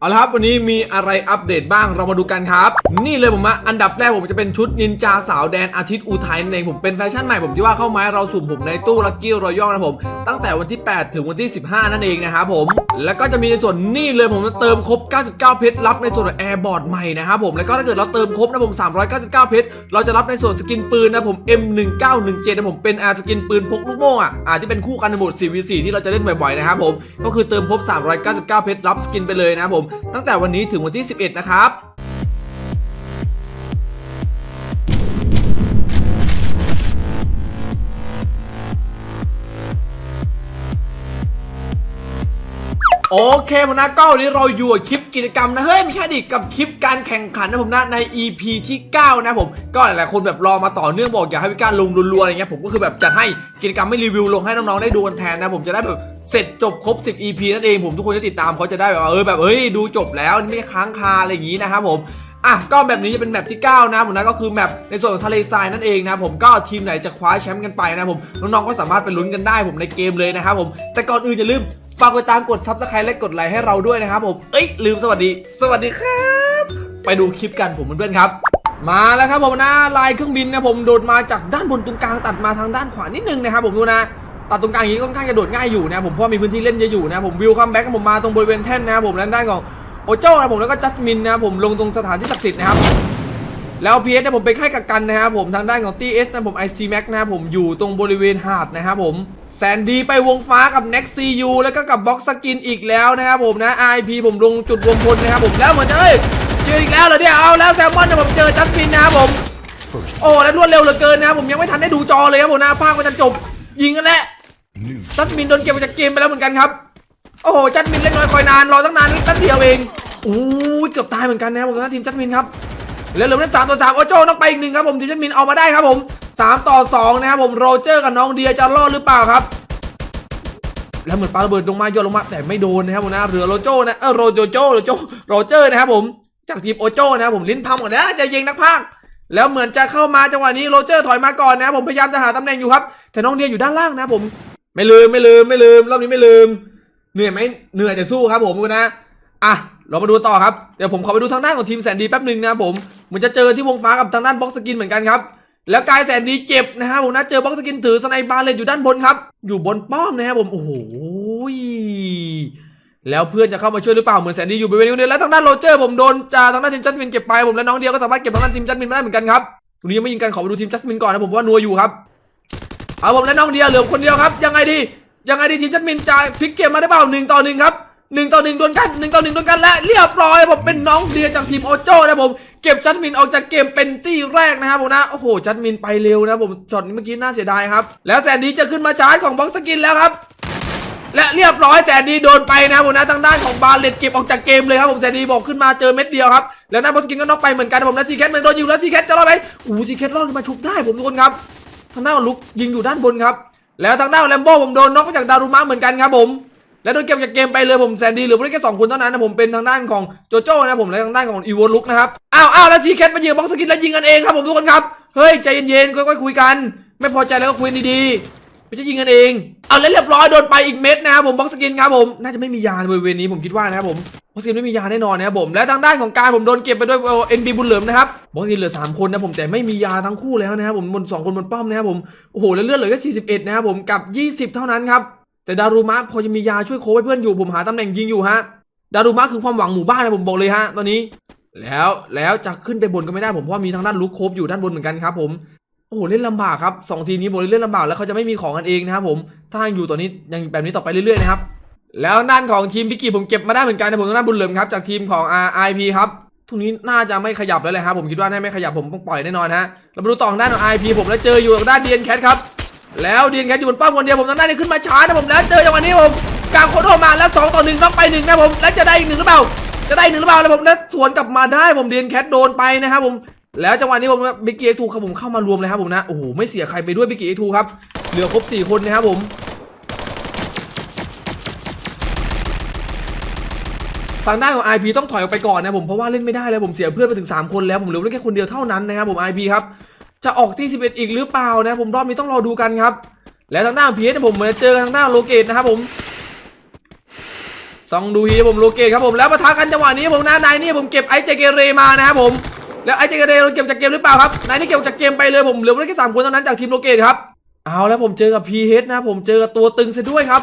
เอาละครับ วันนี้มีอะไรอัปเดตบ้างเรามาดูกันครับ นี่เลยผมอะอันดับแรกผมจะเป็นชุดนินจาสาวแดนอาทิตย์อุทัยนั่นเองผมเป็นแฟชั่นใหม่ผมที่ว่าเข้ามาเราสุ่มผมในตู้ลักกี้รอยัลนะผม ตั้งแต่วันที่ 8 ถึงวันที่ 15 นั่นเองนะครับผม แล้วก็จะมีในส่วนนี่เลยผมจะเติมครบ 99 เพชรรับในส่วนแอร์บอร์ดใหม่นะครับผมแล้วก็ถ้าเกิดเราเติมครบนะผม 399 เพชรเราจะรับในส่วนสกินปืนนะผม M1917 นะผมเป็นอาสกินปืนพกลูกโม่อะอาที่เป็นคู่กันในโหมด 4v4 ที่เราจะเล่นบ่อยๆนะครับผมก็คือเติมครบ 399 เพชรรับสกินไปเลยนะครับผมตั้งแต่วันนี้ถึงวันที่ 11 นะครับ โอเคผมนะก็วันนี้เราอยู่กับคลิปกิจกรรมนะเฮ้ยไม่ใช่ดิกับคลิปการแข่งขันนะผมนะใน EP ที่ 9 นะผมก็หลายๆคนแบบรอมาต่อเนื่องบอกอยากให้พี่การลงรัวๆอะไรเงี้ยผมก็คือแบบจัดให้กิจกรรมไม่รีวิวลงให้น้องๆได้ดูกันแทนนะผมจะได้แบบเสร็จจบครบ 10 EP นั่นเองผมทุกคนจะติดตามเขาจะได้แบบว่าเออแบบเฮ้ยดูจบแล้วไม่ค้างคาอะไรอย่างงี้นะครับผมอะก็แบบนี้จะเป็นแมปที่ 9 นะผมนะก็คือแมปในส่วนของทะเลทรายนั่นเองนะผมก็ทีมไหนจะคว้าแชมป์กันไปนะผมน้องๆก็สามารถไปลุ้นกันได้ผมในเกมเลยนะครับผมแต่ก่อนอื่นอย่าลืม ฝากกดตามกดซับสไครต์และกดไลค์ให้เราด้วยนะครับผม เอ้ยลืมสวัสดี สวัสดีครับ ไปดูคลิปกันผมเพื่อนๆครับ มาแล้วครับผมนะลายเครื่องบินนะผมโดดมาจากด้านบนตรงกลางตัดมาทางด้านขวานิดนึงนะครับผมดูนะตัดตรงกลางอย่างนี้ค่อนข้างจะโดดง่ายอยู่นะผมเพราะมีพื้นที่เล่นเยอะอยู่นะผมวิวคัมแบ็กผมมาตรงบริเวณแท่นนะครับผมและด้านของโอโจ้นะผมแล้วก็จัสมินนะผมลงตรงสถานที่ศักดิ์สิทธิ์นะครับแล้วพีเอสนี่ยผมเป็นค่ายกักกันนะครับผมทางด้านของตีเอสนะผมไอซีแม็กนะครับผมอยู่ตรงบริเวณหาดนะครับผม แสนดีไปวงฟ้ากับ Next CU แล้วก็กับบ็อกสกินอีกแล้วนะครับผมนะ IP ผมลงจุดรวมพลนะครับผมแล้วเหมือนจะเอ้ยเจออีกแล้วเหรอเนี่ยเอาแล้วแซลมอนเนี่ยผมเจอจัสมินนะครับผมโอ้แล้วรวดเร็วเหลือเกินนะครับผมยังไม่ทันได้ดูจอเลยครับผมนะภาคก็จะจบยิงกันแล้วจัสมินโดนเก็บจากเกมไปแล้วเหมือนกันครับโอ้โหจัสมินเล่นน้อยคอยนานรอตั้งนานนิดเดียวเองอู้เกือบตายเหมือนกันนะครับผมนะทีมจัสมินครับแล้วเหลือเล่นสามต่อสามโอโจ้ต้องไปอีกหนึ่งครับผมทีมจัสมินเอามาได้ครับผม สามต่อสองนะครับผมโรเจอร์กับน้องเดียจะรอดหรือเปล่าครับ แล้วเหมือนปาระเบิดลงมาโยนลงมาแต่ไม่โดนนะครับผมนะเรือโรโจ้นะเออโรโจโจโรโจโรเจอร์นะครับผมจากทีมโอโจ้นะครับผมลิ้นพังหมดแล้วจะยิงนักพากแล้วเหมือนจะเข้ามาจังหวะนี้โรเจอร์ถอยมาก่อนนะครับผมพยายามจะหาตำแหน่งอยู่ครับ แต่น้องเดียอยู่ด้านล่างนะครับผม ไม่ลืมไม่ลืมไม่ลืมรอบนี้ไม่ลืม เหนื่อยไหมเหนื่อยแต่สู้ครับผมคุณนะอะเรามาดูต่อครับ เดี๋ยวผมขอไปดูทางด้านของทีมแสนดีแป๊บหนึ่งนะครับผมเหมือนจะเจอที่วงฟ้ากับทางด้านบ็อกสกินเหมือนกันครับ แล้วกายแสนดีเจ็บนะครับผมนะเจอบ็อกสกินถือสไนบาเลนอยู่ด้านบนครับ อยู่บนป้อมนะครับผมโอ้โหแล้วเพื่อนจะเข้ามาช่วยหรือเปล่าเหมือนแสนดีอยู่บริเวณนี้แล้วทางด้านโรเจอร์ผมโดนจาทางด้านทีมจัสมินเก็บไปผมและน้องเดียวก็สามารถเก็บทางด้านทีมจัสมินมาได้เหมือนกันครับตรงนี้ยังไม่ยิงกันขอไปดูทีมจัสมินก่อนนะผมเพราะว่านัวอยู่ครับเอาผมและน้องเดียเหลือคนเดียวครับยังไงดียังไงดีทีมจัดมินจะพลิกเกมมาได้เปล่าหนึ่งต่อหนึ่งครับ หนึ่งต่อหนึ่งดวลกันหนึ่งต่อหนึ่งดวลกันและเรียบร้อยผมเป็นน้องเดียจากทีมโอโจ้นะผมเก็บจัดมินออกจากเกมเป็นตี้แรกนะครับผมนะโอ้โหจัดมินไปเร็วนะผมช็อตนี้เมื่อกี้น่าเสียดายครับ แล้วแสนดีจะขึ้นมาชาร์จของบ็อกสกินแล้วครับและเรียบร้อยแสนดีโดนไปนะผมนะทางด้านของบาเลตเก็บออกจากเกมเลยครับผมแสนดีบอกขึ้นมาเจอเม็ดเดียวครับแล้วนั่นบ็อกสกินก็น็อกไปเหมือนกันผมนะซีแคทมันโดนยิงแล้วซีแคทจะรอดไหมอู้ซีแคทรอดมาชุบได้ผมทุกคนครับทางด้านของลุกยิงอยู่ด้านบนครับ แล้วทางด้านแลมโบ้ผมโดนน็อกมาจากดารุมะเหมือนกันครับผม แล้วโดนเก็บจากเกมไปเลยผมแซนดี้หลือเพียแค่สองคนเท่านั้นนะผมเป็นทางด้านของโจโจ้นะผมและทางด้านของอีวอลุกนะครับอ้าวอ้าวแล้วซีแคทมายิงบ็อกสกินแล้วยิงกันเองครับผมทุกคนครับเฮ้ยใจเย็นๆค่อยๆคุยกัน ไม่พอใจแล้วก็คุยดีๆไม่ใช่ยิงกันเองเอาแล้วเรียบร้อยโดนไปอีกเม็ดนะครับผมบ็อกสกินครับผมน่าจะไม่มียาในบริเวณนี้ผมคิดว่านะครับผมบ็อกสกินไม่มียาแน่นอนนะครับผมและทางด้านของการผมโดนเก็บไปด้วยเอ็นบีบุญเหลิมนะครับบ็อกสกินเหลือสามคนนะผมแต่ไม่มียาทั้งคู่แล้วนะครับผมบนสองคนบนป้อมนะครับผมโอ้โหแล้วเลือดเหลือแค่41 นะครับผมกับ 20 เท่านั้นครับ แต่ดารุมะพอจะมียาช่วยโค้ชเพื่อนอยู่ผมหาตำแหน่งยิงอยู่ฮะ ดารุมะคือความหวังหมู่บ้านนะผมบอกเลยฮะ ตอนนี้ แล้วแล้วจะขึ้นไปบนก็ไม่ได้ผมเพราะมีทางด้านลุกโคบอยู่ด้านบนเหมือนกันครับ ผมโอ้โหเล่นลำบากครับสองทีนี้บอกเลยเล่นลำบากแล้วเขาจะไม่มีของกันเองนะครับผมถ้ายังอยู่ตอนนี้ยังแบบนี้ต่อไปเรื่อยๆนะครับแล้วด้านของทีมพิกกี้ผมเก็บมาได้เหมือนกันนะผมทางด้านบุญเหลิมครับจากทีมของ RIP ครับทุกนี้น่าจะไม่ขยับแล้วเลยครับผมคิดว่าน่าไม่ขยับผมต้องปล่อยแน่นอนฮะเรามาดูต่อทางด้านของ RIP ผมแล้วเจออยู่ทางด้าน DN Cat ครับ แล้วดีนแคทอยู่บนป้อมคนเดียวผมทางด้านนี้ขึ้นมาช้านะผมแล้วเจอจังหวะนี้ผมกลางโคโดมาแล้ว2ต่อ1ต้องไปหนึ่งนะผมแล้วจะได้อีกหนึ่งหรือเปล่าจะได้อีกหนึ่งหรือเปล่าแล้วผมแล้วสวนกลับมาได้ผมดีนแคทโดนไปนะครับผมแล้วจังหวะนี้ผมบิ๊กเกทูครับผมเข้ามารวมเลยครับผมนะโอ้โหไม่เสียใครไปด้วยบิ๊กเกทูครับเหลือครบสี่คนนะครับผมทางด้านของ IP ต้องถอยออกไปก่อนนะผมเพราะว่าเล่นไม่ได้แล้วผมเสียเพื่อนไปถึง 3 คนแล้วผมเหลือแค่คนเดียวเท่านั้นนะครับผม IP ครับ จะออกที่ 11 อีกหรือเปล่านะผมรอบนี้ต้องรอดูกันครับ แล้วทางด้านพีเอสผมเหมือนจะเจอทางด้านโลเกตนะครับผมซองดูฮีผมโลเกตครับผมแล้วปะทะกันจังหวะนี้ผมนะนายนี่ผมเก็บไอเจเกเรมานะครับผมแล้วไอเจเกเรเราเก็บจากเกมหรือเปล่าครับนายนี่เก็บจากเกมไปเลยผมเหลือแค่สามคนเท่านั้นจากทีมโลเกตครับเอาแล้วผมเจอกับพีเฮดนะผมเจอกับตัวตึงซะด้วยครับ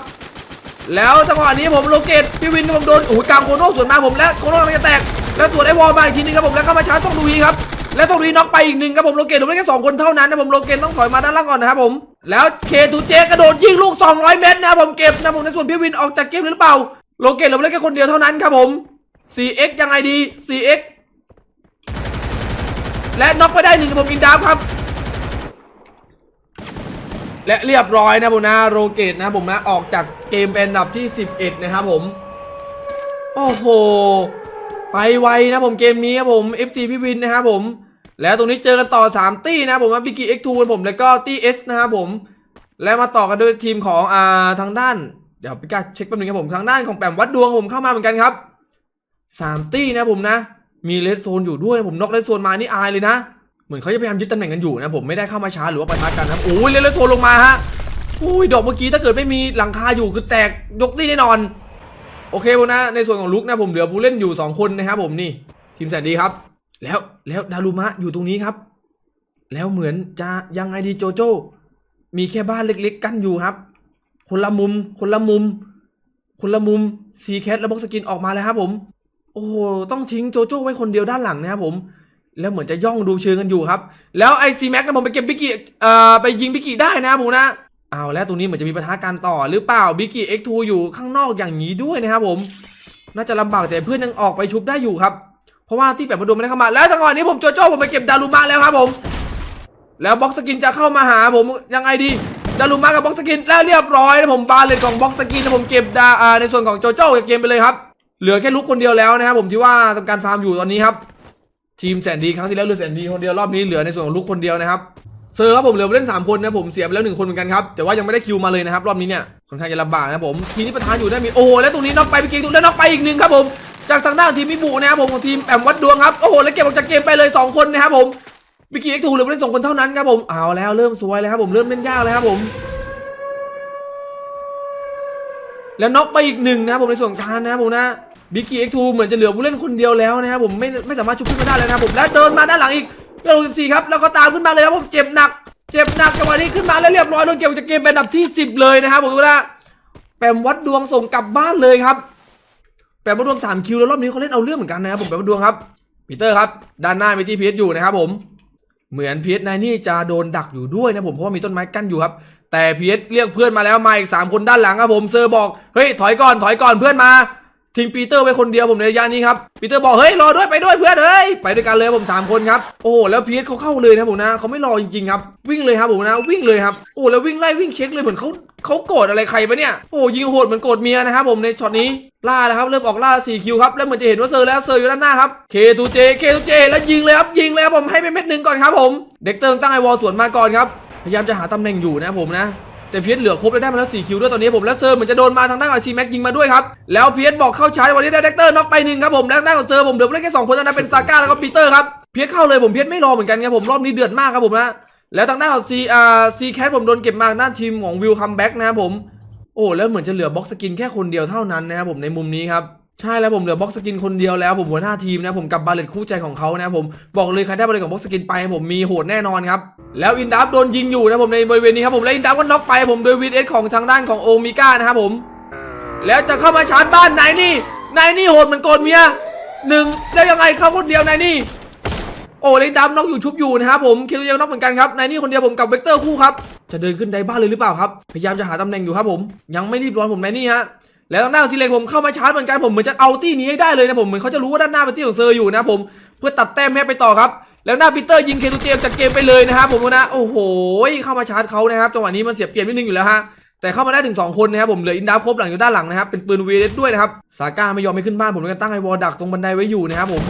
แล้วจังหวะนี้ผมโลเกตพี่วินผมโดนโอ้โหกลางโคโน่สวนมาผมและโคโน่กำลังจะแตกแล้วสวนไอวอลมาอีกทีนึงครับผมแล้วเข้ามาชาร์จต้องดูฮีครับ แล้วต้องดูฮีน็อกไปอีกหนึ่งครับผมโลเกตเหลือได้แค่สองคนเท่านั้นนะผมโลเกตต้องถอยมาด้านล่างก่อนนะครับผมแล้วเคทูเจกระโดดยิงลูก 200 เมตรนะผมเก็บนะผมในส่วนพี่วินออกจากเกมหรือเปล่าโลเกตเหลือได้แค่คนเดียวเท่านั้นครับผม 4x ยังไงดี 4x และน็อกไปได้หนึ่งครับผมอินดาฟครับ และเรียบร้อยนะผมนะโรเกตนะผมนะออกจากเกมเป็นอันดับที่ 11 นะครับผม โอ้โห ไปไวนะผมเกมนี้ครับผม FC พี่วินนะครับผม แล้วตรงนี้เจอกันต่อ 3 ตี้นะผมว่าบิกิเอ็กทูผมแล้วก็ตี้เอสนะครับผม แล้วมาต่อกันด้วยทีมของอ่าทางด้าน เดี๋ยวพี่กาเช็คแป๊บนึงครับผมทางด้านของแปมวัดดวงผมเข้ามาเหมือนกันครับสามตี้นะผมนะ มีเลสโซนอยู่ด้วยนะผมนอกเลสโซนมานี่อายเลยนะ เหมือนเขาจะพยายามยึดตำแหน่งกันอยู่นะผมไม่ได้เข้ามาช้าหรือว่าปะทะกันนะโอ้ยเลสโซนลงมาฮะโอ้ยดอกเมื่อกี้ถ้าเกิดไม่มีหลังคาอยู่คือแตกยกตี้แน่นอน โอเคผมนะ ในส่วนของลุกนะผมเหลือผู้เล่นอยู่ 2 คนนะครับผมนี่ ทีมแสนดีครับ แล้วแล้วดารุมะอยู่ตรงนี้ครับ แล้วเหมือนจะยังไงดีโจโจ้ มีแค่บ้านเล็กๆ กั้นอยู่ครับ คนละมุม คนละมุม คนละมุมซีแคทและบ็อกสกินออกมาแล้วครับผม โอ้โหต้องทิ้งโจโจ้ไว้คนเดียวด้านหลังนะครับผมแล้วเหมือนจะย่องดูเชิงกันอยู่ครับ แล้วไอซีแม็กนะผมไปเก็บบิกกี้เอ่อไปยิงบิกกี้ได้นะครับผมนะ เอาแล้วตรงนี้เหมือนจะมีปะทะกันต่อหรือเปล่าบิกกี้เอ็กทูอยู่ข้างนอกอย่างนี้ด้วยนะครับผม น่าจะลำบากแต่เพื่อนยังออกไปชุบได้อยู่ครับ เพราะว่าที่แปดมาดูไม่ได้เข้ามา แล้วจังหวะนี้ผมโจโจ้ผมไปเก็บดารุมะแล้วครับผม แล้วบ็อกสกินจะเข้ามาหาผมยังไงดีดารุมะกับบ็อกสกินแล้วเรียบร้อยนะผมบาเลนของบ็อกสกินนะผมเก็บดาในส่วนของโจโจ้กับเกมไปเลยครับเหลือแค่ลุกคนเดียวแล้วนะครับผมที่ว่าทำการฟาร์มอยู่ตอนนี้ครับทีมแสนดีครั้งที่แล้วเหลือแสนดีคนเดียวรอบนี้เหลือในส่วนของลุกคนเดียวนะครับ เซอร์ครับผมเหลือเล่น 3 คนนะผมเสียไปแล้วหนึ่งคนเหมือนกันครับแต่ว่ายังไม่ได้คิวมาเลยนะครับรอบนี้เนี่ยค่อนข้างจะลำบากนะผมทีนี้ประธานอยู่ได้มีโอ้โหแล้วตรงนี้น็อกไปไปเกมตรงแล้วน็อกไปอีกหนึ่งครับผมจากทางด้านทีมมิบุนะครับผมของทีมแอมวัดดวงครับโอ้โหแล้วเก็บออกจากเกมไปเลย 2 คนนะครับผมบิกกี้เอ็กซ์ทูเหลือเล่นสองคนเท่านั้นครับผมเอาแล้วเริ่มซวยแล้วครับผมเริ่มเล่นยากแล้วครับผมแล้วน็อกไปอีกหนึ่งนะครับผมในส่วนของการนะครับผมนะบิกกี้เอ็กทูเหมือนจะเหลือผู้เล่นคนเดียวแล้วนะครับผมไม่ไม่สามารถชุบขึ้นมาได้แล้วนะครับผมและเดินมาด้านหลังอีก เรื่องสิครับ แล้วก็ตามขึ้นมาเลยครับผมเจ็บหนัก เจ็บหนักจังหวะนี้ขึ้นมาแล้วเรียบร้อยโดนเก็บจากเกมเป็นอันดับที่ 10 เลยนะครับผมดูนะแปมวัดดวงส่งกลับบ้านเลยครับ แปมวัดดวง 3 คิวแล้วรอบนี้เขาเล่นเอาเรื่องเหมือนกันนะครับผมแปมวัดดวงครับปีเตอร์ครับด้านหน้ามีที่พีชอยู่นะครับผมเหมือนพีชนายนี่จะโดนดักอยู่ด้วยนะผมเพราะว่ามีต้นไม้กั้นอยู่ครับ แต่พีชเรียกเพื่อนมาแล้วมาอีกสามคนด้านหลังครับผมเซอร์บอกเฮ้ยถอยก่อนถอยก่อนเพื่อนมา ทิ้งปีเตอร์ไว้คนเดียวผมในระยะนี้ครับปีเตอร์บอกเฮ้ยรอด้วยไปด้วยเพื่อนเฮ้ยไปด้วยกันเลยผมสามคนครับโอ้โหแล้วพีชเขาเข้าเลยนะผมนะเขาไม่รอจริงๆครับวิ่งเลยครับผมนะวิ่งเลยครับโอ้แล้ววิ่งไล่วิ่งเช็คเลยเหมือนเขาเขาโกรธอะไรใครปะเนี่ยโอ้ยิงโหดเหมือนโกรธเมียนะครับผมในช็อตนี้ล่าแล้วครับเริ่มออกล่า4คิวครับแล้วเหมือนจะเห็นว่าเซอร์แล้วเซอร์อยู่ด้านหน้าครับเคทูเจเคทูเจแล้วยิงเลยครับยิงเลยครับผมให้ไปเม็ดหนึ่งก่อนครับผมเด็กเติมตั้งไอวอลสวนมาก่อนครับพยายามจะหาตำแหน่งอยู่นะผมนะ แต่เพียสเหลือครบแล้วได้มาแล้ว4คิวด้วยตอนนี้ผมและเซอร์เหมือนจะโดนมาทางด้านของซีแม็กยิงมาด้วยครับแล้วเพียสบอกเข้าชาร์จวันนี้ได้เด็กเตอร์น็อกไปหนึ่งครับผมแล้วด้านของเซอร์ผมเหลือเล่นแค่สองคนเท่านั้นเป็นซาก้าแล้วก็ปีเตอร์ครับเพียสเข้าเลยผมเพียสไม่รอเหมือนกันครับผมรอบนี้เดือดมากครับผมนะแล้วทางด้านของซีอ่าซีแคทผมโดนเก็บมาทางด้านทีมของวิวคัมแบ็กนะครับผมโอ้แล้วเหมือนจะเหลือบ็อกสกินแค่คนเดียวเท่านั้นนะครับผมในมุมนี้ครับ ใช่แล้วผมเหลือบ็อกสกินคนเดียวแล้วผมหัวหน้าทีมนะผมกับบาเลตคู่ใจของเขานะผมบอกเลยใครได้บาเลตของบ็อกสกินไปผมมีโหดแน่นอนครับแล้วอินดับโดนยิงอยู่นะผมในบริเวณนี้ครับผมแล้วอินดับก็น็อกไปผมโดยวีเอสของทางด้านของโอมิก้านะครับผม แล้วจะเข้ามาชาร์จบ้านนายนี่นายนี่โหดเหมือนโกนเมียหนึ่งแล้วยังไงเข้าคนเดียวนายนี่โอ้เลยดำน็อกอยู่ชุบอยู่นะครับผมคิวยังน็อกเหมือนกันครับนายนี่คนเดียวผมกับเวกเตอร์คู่ครับจะเดินขึ้นไดบ้านเลยหรือเปล่าครับพยายามจะหาตำแหน่งอยู่ครับผมยังไม่รีบร้อนผมนายนี่ฮะ แล้วทางด้านซีเลงผมเข้ามาชาร์จเหมือนกันผมเหมือนจะเอาตี้นี้ให้ได้เลยนะผมเหมือนเขาจะรู้ว่าด้านหน้าเป็นตี้ของเซอร์อยู่นะผมเพื่อตัดแต้มให้ไปต่อครับแล้วหน้าปีเตอร์ยิงเคทูเจมจากเกมไปเลยนะครับผมนะโอ้โหเข้ามาชาร์จเขานะครับจังหวะนี้มันเสียเปรียบนิดนึงอยู่แล้วฮะแต่เข้ามาได้ถึง 2 คนนะครับผมเหลืออินดาครบหลังอยู่ด้านหลังนะครับเป็นปืนวีเอสด้วยนะครับซาก้าไม่ยอมไม่ขึ้นบ้านผมเลยก็ตั้งไอวอลดักตรงบันไดไว้อยู่นะครับผม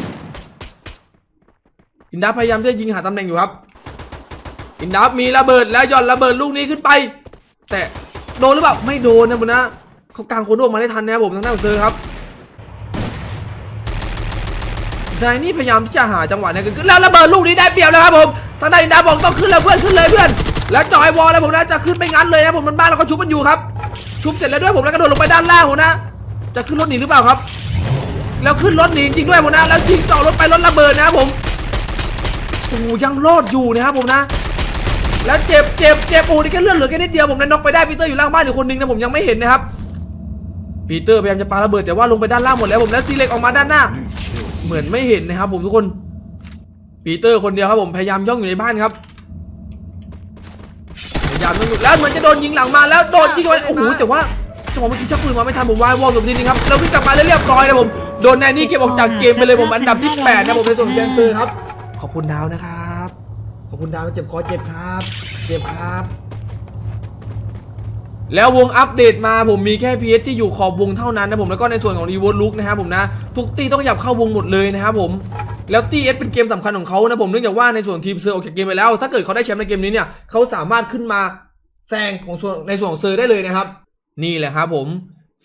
อินดับพยายามจะยิงหาตำแหน่งอยู่ครับอินดับมีระเบิดแล้วย่อนระเบิดลูกนี้ขึ้นไป แต่โดนหรือเปล่าไม่โดนนะบุญนะ เขากางโคนโดมาได้ทันนะครับผมทางด้านของเซอร์ครับนายนี่พยายามที่จะหาจังหวะในการขึ้นแล้วระเบิดลูกนี้ได้เปรียบแล้วครับผมทางด้านอินดับอกต้องขึ้นแล้วเพื่อนขึ้นเลยเพื่อน แล้วจอยวอลแล้วผมนะจะขึ้นไปงั้นเลยนะผมมันบ้านเราก็ชุบมันอยู่ครับ ชุบเสร็จแล้วด้วยผมแล้วกระโดดลงไปด้านล่างผมนะ จะขึ้นรถหนีหรือเปล่าครับ แล้วขึ้นรถหนีจริงด้วยผมนะแล้วยิงเจาะรถไปรถระเบิดนะครับผมโอ้ยังรอดอยู่นะครับผมนะ แล้วเจ็บเจ็บเจ็บโอ้นี่แค่เลือดเหลือแค่นิดเดียวผมนะน็อกไปได้ปีเตอร์อยู่ล่างบ้านอยู่คนนึงนะผมยังไม่เห็นนะครับ ปีเตอร์พยายามจะปาระเบิดแต่ว่าลงไปด้านล่างหมดแล้วผมแล้วซีเล็กออกมาด้านหน้า เหมือนไม่เห็นนะครับ ผมทุกคน ปีเตอร์คนเดียวครับผมพยายามย่องอยู่ในบ้านครับพยายามย่องอยู่แล้วเหมือนจะโดนยิงหลังมาแล้วโดนยิงไปโอ้โหแต่ว่าจังหวะเมื่อกี้ชักปืนมาไม่ทันผมวายวอลกับทีนึงครับแล้ววิ่งกลับมาแล้วเรียบร้อยนะผมโดนแนนนี่เก็บออกจากเกมไปเลยผมอันดับที่แปดนะผมในส่วนของแจนเฟอร์ครับขอบคุณดาวนะครับขอบคุณดาวเจ็บคอเจ็บครับ เจ็บครับ แล้ววงอัปเดตมาผมมีแค่ PS ที่อยู่ขอบวงเท่านั้นนะผมแล้วก็ในส่วนของ e v o l Look นะครับผมนะทุกตีต้องหยับเข้าวงหมดเลยนะครับผมแล้วตีเอสเป็นเกมสำคัญของเขานะผมเนื่องจากว่าในส่วนทีมเซอร์ออกจากเกมไปแล้ว ถ้าเกิดเขาได้แชมป์ในเกมนี้เนี่ยเขาสามารถขึ้นมาแซงของส่วนในส่วนของเซอร์ได้เลยนะครับ นี่แหละครับผม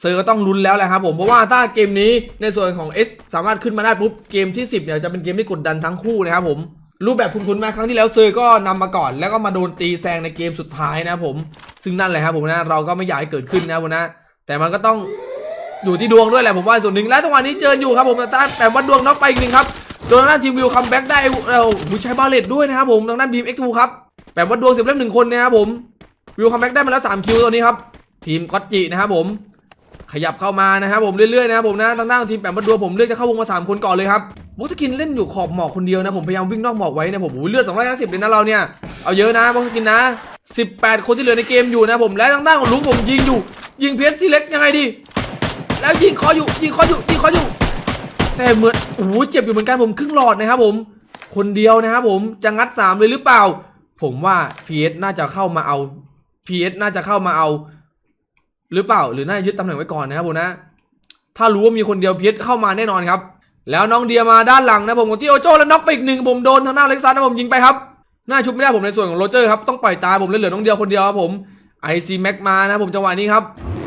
เซอร์ก็ต้องลุ้นแล้วแหละครับผมเพราะว่าถ้าเกมนี้ในส่วนของ S สามารถขึ้นมาได้ปุ๊บเกมที่ 10เนี่ยจะเป็นเกมที่กดดันทั้งคู่นะครับผม รูปแบบคุ้นๆมาครั้งที่แล้วเซอร์ก็นำมาก่อน แล้วก็มาโดนตีแซงในเกมสุดท้ายนะผม ซึ่งนั่นแหละครับผมนะเราก็ไม่อยากให้เกิดขึ้นนะครับผมนะ แต่มันก็ต้องอยู่ที่ดวงด้วยแหละผมว่าส่วนหนึ่งและจังหวะนี้เจออยู่ครับผมแต่แต่ว่าดวงน็อกไปอีกหนึ่งครับโดนทางด้านทีมวิวคัมแบ็กได้เอ้าหูใช้บาเลตด้วยนะครับผมทางด้านบีมเอ็กซ์ทูครับแต่ว่าดวงเสียบเล่มหนึ่งคนนะครับผมวิวคัมแบ็กได้มาแล้ว3คิวตอนนี้ครับทีมก็อตจินะครับผมขยับเข้ามานะครับผมเรื่อยๆนะครับผมนะทางด้านทีมแปมบัดดัวผมเลือกจะเข้าวงมาสามคนก่อนเลยครับ บอสกินเล่นอยู่ขอบหมอกคนเดียวนะผมพยายามวิ่งนอกหมอกไว้นะผมโอ้โหเลือด250เลยนะเราเนี่ยเอาเยอะนะบอสกินนะ 18 คนที่เหลือในเกมอยู่นะผมและทางด้านของลุงผมยิงอยู่ ยิงเพชรซีเล็กยังไงดี แล้วยิงคออยู่ยิงคออยู่ยิงคออยู่ แต่เหมือนโอ้โหเจ็บอยู่เหมือนกันผมครึ่งหลอดนะครับผมคนเดียวนะครับผมจะงัดสามเลยหรือเปล่า ผมว่า PS น่าจะเข้ามาเอา PS น่าจะเข้ามาเอา หรือเปล่าหรือน่าจะยึดตำแหน่งไว้ก่อนนะครับผมนะ ถ้ารู้ว่ามีคนเดียว PS เข้ามาแน่นอนครับ แล้วน้องเดียมาด้านหลังนะผมกับที่โอโจ้แล้วน็อกไปอีกหนึ่งผมโดนทางหน้าเล็กซัสนะผมยิงไปครับหน้าชุบไม่ได้ผมในส่วนของโรเจอร์ครับต้องปล่อยตายผมเลยเหลือน้องเดียวคนเดียวครับผมไอซีแม็กมานะผมจังหวะนี้ครับ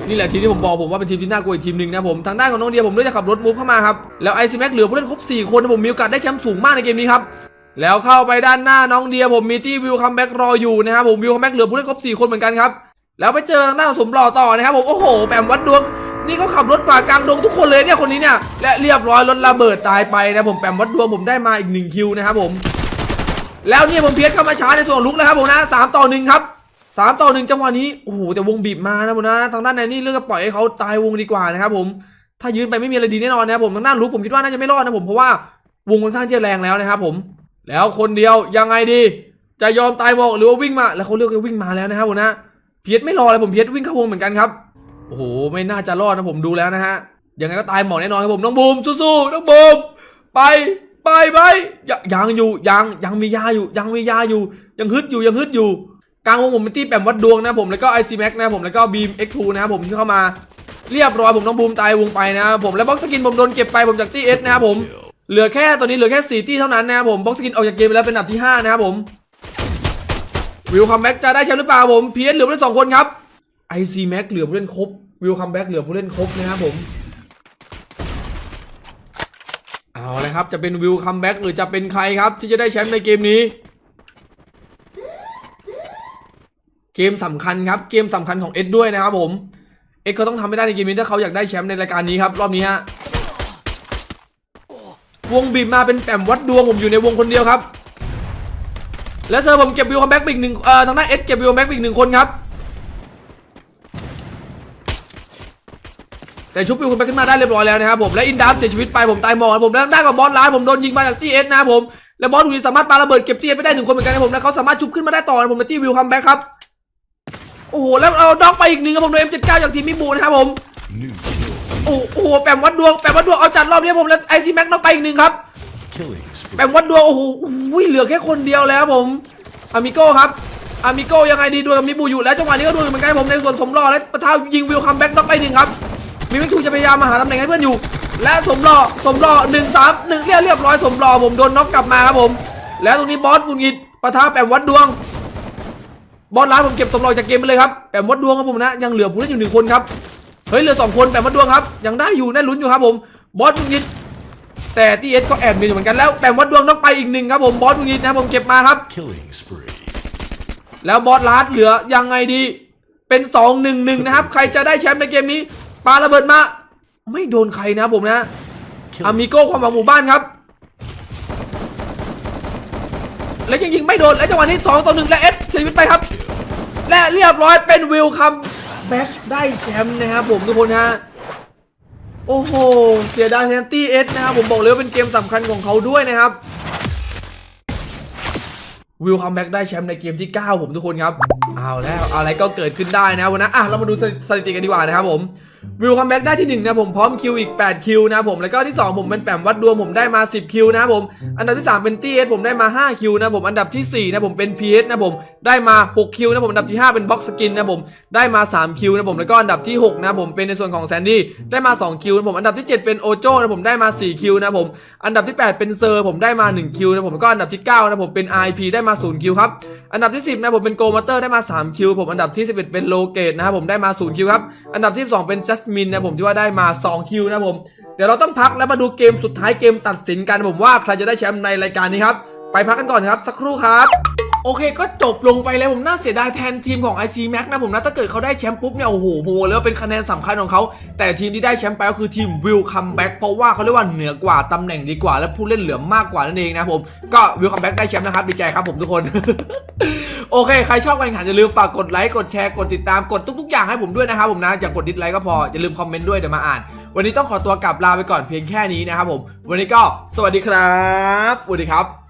นี่แหละทีมที่ผมบอกผมว่าเป็นทีมที่น่ากลัวอีกทีมหนึ่งนะผมทางด้านของน้องเดียผมเลือกจะขับรถมูฟเข้ามาครับแล้วไอซีแม็กเหลือผู้เล่นครบ4 คนผมมีโอกาสได้แชมป์สูงมากในเกมนี้ครับแล้วเข้าไปด้านหน้าน้องเดียผมมีที่วิวคัมแบ็กรออยู่นะครับผมวิวคัมแบ็กเหลือผู้เล่นครบ4 คนเหมือนกันครับแล้วไปเจอทางด้านของสมหล่อต่อนะครับผมโอ้โหแปมวัดดวง นี่เขาขับรถฝ่ากลางดงทุกคนเลยเนี่ยคนนี้เนี่ยและเรียบร้อยรถระเบิดตายไปนะผมแปมวัดดวงผมได้มาอีกหนึ่งคิวนะครับผม แล้วเนี่ยผมเพียสเข้ามาช้าในส่วนลุกแล้วครับผมนะสามต่อหนึ่งครับสามต่อหนึ่งจังหวะนี้โอ้โหแต่วงบีบมานะผมนะทางด้านในนี่เลือกจะปล่อยให้เขาตายวงดีกว่านะครับผมถ้ายืนไปไม่มีอะไรดีแน่นอนนะครับผมทางด้านลุกผมคิดว่าน่าจะไม่รอดนะผมเพราะว่าวงค่อนข้างจะแรงแล้วนะครับผม แล้วคนเดียวยังไงดี จะยอมตายบอกหรือว่าวิ่งมา แล้วเขาเลือกจะวิ่งมาแล้วนะครับผมนะเพียสไม่รอเลยผมเพียสวิ่งเข้าวงเหมือนกันครับ โอ้โหไม่น่าจะรอดนะผมดูแล้วนะฮะยังไงก็ตายหมอแน่นอนครับผมน้องบูมสู้ๆน้องบูมไปไปไปยยังอยู่ยังยังมียาอยู่ ยังมียาอยู่ ยังฮึดอยู่ยังฮึดอยู่กลางวงผมเป็นที่แปมวัดดวงนะผมแล้วก็ไอซีแม็กนะผมแล้วก็บีมเอ็กทูนะครับผมที่เข้ามาเรียบร้อยผมน้องบูมตายวงไปนะครับผมแล้วบ็อกสกินผมโดนเก็บไปผมจากตี้เอสนะครับผมเหลือแค่ตอนนี้เหลือแค่สี่ที่เท่านั้นนะครับผมบ็อกสกินออกจากเกมไปแล้วเป็นอันดับที่ห้านะครับผมวิวคัมแบ็กจะได้แชมป์หรือเปล่าผมเพียสเหลือเพียงสองคนครับไอซีแม็กเหลือผู้เล่นครบ วิวคัมแบ็กเหลือผู้เล่นครบนะครับผม เอาเลยครับ จะเป็นวิวคัมแบ็กหรือจะเป็นใครครับ ที่จะได้แชมป์ในเกมนี้ เกมสำคัญครับ เกมสำคัญของเอ็ดด้วยนะครับผม เอ็ดเขาต้องทำให้ได้ในเกมนี้ถ้าเขาอยากได้แชมป์ในรายการนี้ครับรอบนี้ฮะ วงบีบมาเป็นแปมวัดดวงผมอยู่ในวงคนเดียวครับ แล้วเซอร์ผมเก็บวิวคัมแบ็กอีกหนึ่งเอ่อทางด้านเอ็ดเก็บวิวคัมแบ็กอีกหนึ่งคนครับ แต่ชุบวิวคุณไปขึ้นมาได้เรียบร้อยแล้วนะครับผมและอินดับเสียชีวิตไปผมตายหมอนผมแล้วได้กับบอสร้ายผมโดนยิงมาจากที่เอสนะผมและบอสวีสามารถปาระเบิดเก็บที่เอสไปได้หนึ่งคนเหมือนกันนะผมและเขาสามารถชุบขึ้นมาได้ต่อนะผมในที่วิวคัมแบ็กครับโอ้โหแล้วเอาด็อกไปอีกหนึ่งครับผมโดย M79 จากทีมมิบูนะครับผมโอ้โหแปมวัดดวงแปมวัดดวงเอาจัดรอบนี้ผมแล้วไอซีแม็กน็อกไปอีกหนึ่งครับแปมวัดดวงโอ้โหเหลือแค่คนเดียวแล้วผมอามิโก้ครับอามิโก้ยังไงดีดวลกับมิบูอยู่แล้วจังหวะนี้ก็ดวลเหมือนกันผมในส่วนสมรอและประท้ายิงวิวคัมแบ็กน็อกไปหนึ่งครับ มีวิกทูจะพยายามมาหาตำแหน่งให้เพื่อนอยู่ และสมรอสมรอหนึ่งสามหนึ่งเรียบเรียบร้อยสมรอผมโดนน็อกกลับมาครับผม แล้วตรงนี้บอสบุญงิดปะทะแปมวัดดวง บอสร้ายผมเก็บสมรอจากเกมไปเลยครับแปมวัดดวงครับผมนะยังเหลือผู้เล่นอยู่หนึ่งคนครับเฮ้ยเหลือสองคนแปมวัดดวงครับยังได้อยู่ได้ลุ้นอยู่ครับผมบอสบุญงิดแต่ทีเอสก็แอบมีอยู่เหมือนกันแล้วแปมวัดดวงน็อกไปอีกหนึ่งครับผมบอสบุญงิดนะครับผมเก็บมาครับ Killing spree. แล้วบอสลาดเหลือยังไงดีเป็น 2 1 1 นะครับ ใครจะได้แชมป์ในเกมนี้ ปาระเบิดมา ไม่โดนใครนะผมนะอามิโก้ความหวังหมู่บ้านครับ แล้วยังยิงไม่โดน แล้วจังหวะนี้สองต่อหนึ่งและเอสเสียชีวิตไปครับ และเรียบร้อยเป็นวิลคัมแบ็กได้แชมป์นะครับผมทุกคนฮะโอ้โห เสียดายแซนตี้เอสนะครับ ผมบอกเลยว่าเป็นเกมสำคัญของเขาด้วยนะครับ วิลคัมแบ็กได้แชมป์ในเกมที่ 9 ผมทุกคนครับ เอาแล้วอะไรก็เกิดขึ้นได้นะวันนั้นอะเรามาดูสถิติกันดีกว่านะครับผม วิลคัมแบ็กได้ที่1นะผมพร้อมคิวอีก 8 คิวนะผมแล้วก็ที่ 2 ผมเป็นแปมวัดดวงผมได้มา 10 คิวนะผมอันดับที่ 3 เป็นตี้เอสผมได้มา 5 คิวนะผมอันดับทีสี่4นะผมเป็นพีเอสนะผมได้มา 6 คิวนะผมอันดับที่ 5 เป็นบ็อกสกินนะผมได้มา 3 คิวนะผมแล้วก็อันดับที่ 6 นะผมเป็นในส่วนของแซนดี้ได้มา 2 คิวนะผมอันดับที่ 7 เป็นโอโจนะผมได้มา 4 คิวนะผมอันดับที่ 8 เป็นเซอร์ผมได้มา 1 คิวนะผมแล้วก็อันดับที่ 9 นะผมเป็น RIP ได้มา 0 คิวครับอันดับที่ 10 นะผมเป็นโกมาเตอร์ได้มา 3 คิว ผมอันดับที่ 11 เป็นโลเกตนะครับผมได้มา 0 คิวครับอันดับที่12เป็นจัสมินนะผมที่ว่าได้มา 2 คิวนะผม เดี๋ยวเราต้องพักแล้วมาดูเกมสุดท้ายเกมตัดสินกันผมว่าใครจะได้แชมป์ในรายการนี้ครับ ไปพักกันก่อนครับสักครู่ครับ โอเคก็จบลงไปแล้วผมน่าเสียดายแทนทีมของ IC Max นะผมนะถ้าเกิดเขาได้แชมป์ปุ๊บเนี่ยโอ้โหผมเลยว่าเป็นคะแนนสำคัญของเขาแต่ทีมที่ได้แชมป์ไปก็คือทีม Will Come Back เพราะว่าเขาเรียกว่าเหนือกว่าตำแหน่งดีกว่า และผู้เล่นเหลือมากกว่านั่นเองนะผมก็ Will Come Back ได้แชมป์นะครับดีใจครับผมทุกคน โอเค ใครชอบการแข่งขันอย่าลืมฝากกดไลค์กดแชร์กดติดตามกดทุกๆอย่างให้ผมด้วยนะครับผมนะอย่ากดดิสไลค์ก็พออย่าลืมคอมเมนต์ด้วยเดี๋ยวมาอ่าน วันนี้ต้องขอตัวกลับลาไปก่อนเพียงแค่นี้นะครับผม วันนี้ก็สวัสดีครับสวัสดีครับ